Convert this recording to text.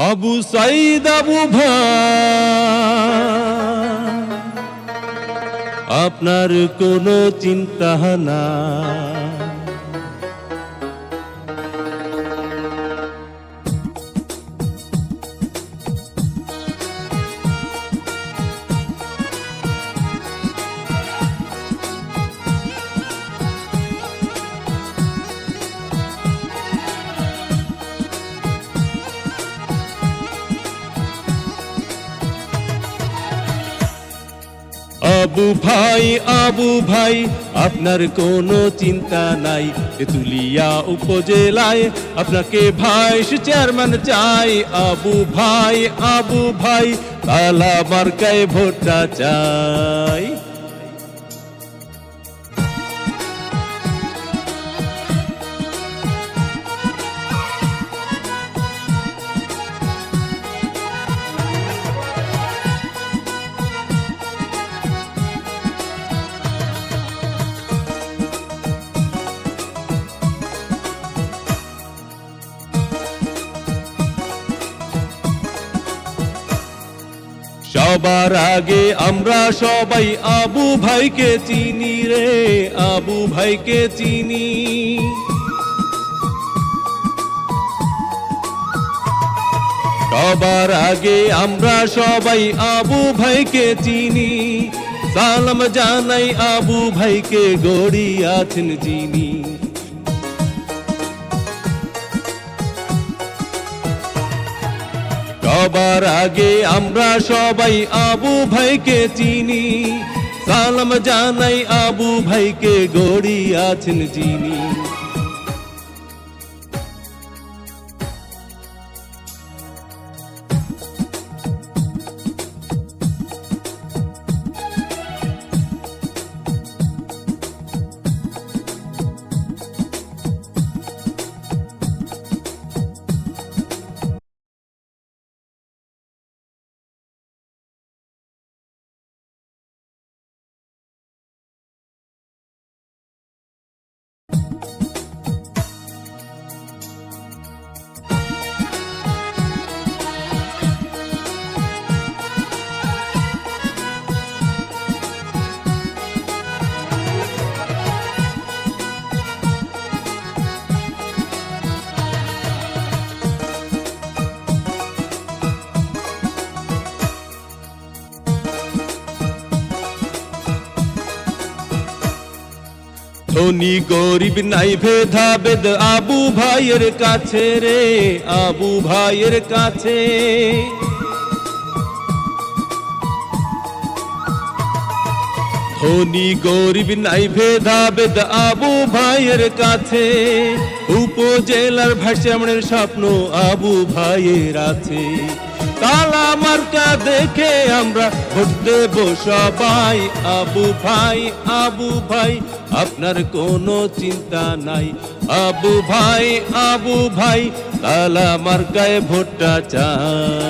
আবু সাইদ আবু আপনার কোনো চিন্তা না আবু ভাই আবু ভাই, আপনার কোনো চিন্তা নাই। তুলিয়া উপজেলায় আপনাকে ভাইস চেয়ারম্যান চাই। আবু ভাই আবু ভাই তালা মার্কায় ভোটটা চাই। সবার আগে আমরা সবাই আবু ভাইকে চিনি রে, আবু ভাইকে চিনি। সবার আগে আমরা সবাই আবু ভাইকে চিনি। সালাম জানাই আবু ভাইকে, গড়িয়াছেন যিনি। সবার আগে আমরা সবাই আবু ভাইকে চিনি। সালাম জানাই আবু ভাইকে গড়ি আছেন যিনি। ধনী গরিব নাই ভেদা বেদ আবু ভাইয়ের কাছে রে আবু ভাইয়ের কাছে। ধনী গরিব নাই ভেদা বেদ আবু ভাইয়ের কাছে। উপজেলার ভাইসামনের স্বপ্ন আবু ভাইয়ের আছে। তালা মার্কা দেখে আমরা ভোট দেব সবাই। আবু ভাই আবু ভাই, আপনার কোনো চিন্তা নাই। আবু ভাই আবু ভাই তালা মার্কায় ভোটটা চাই।